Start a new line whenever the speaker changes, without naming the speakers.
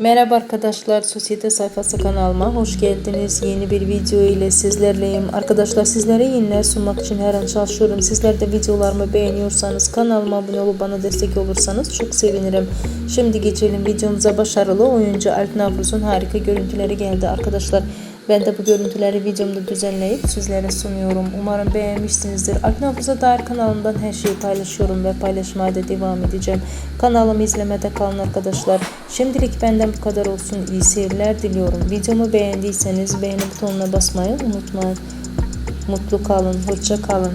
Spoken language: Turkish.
Merhaba arkadaşlar, Sosyete Sayfası kanalıma hoş geldiniz. Yeni bir video ile sizlerleyim. Arkadaşlar sizlere yeniler sunmak için her an çalışıyorum. Sizler de videolarımı beğeniyorsanız kanalıma abone olup bana destek olursanız çok sevinirim. Şimdi geçelim videomuza başarılı oyuncu Alp Navruz'un harika görüntüleri geldi arkadaşlar. Ben de bu görüntüleri videomda düzenleyip sizlere sunuyorum. Umarım beğenmişsinizdir. Alp Navruz'a dair kanalımdan her şeyi paylaşıyorum ve paylaşmaya da devam edeceğim. Kanalımı izlemede kalın arkadaşlar. Şimdilik benden bu kadar olsun. İyi seyirler diliyorum. Videomu beğendiyseniz beğeni butonuna basmayı unutmayın. Mutlu kalın, hoşça kalın.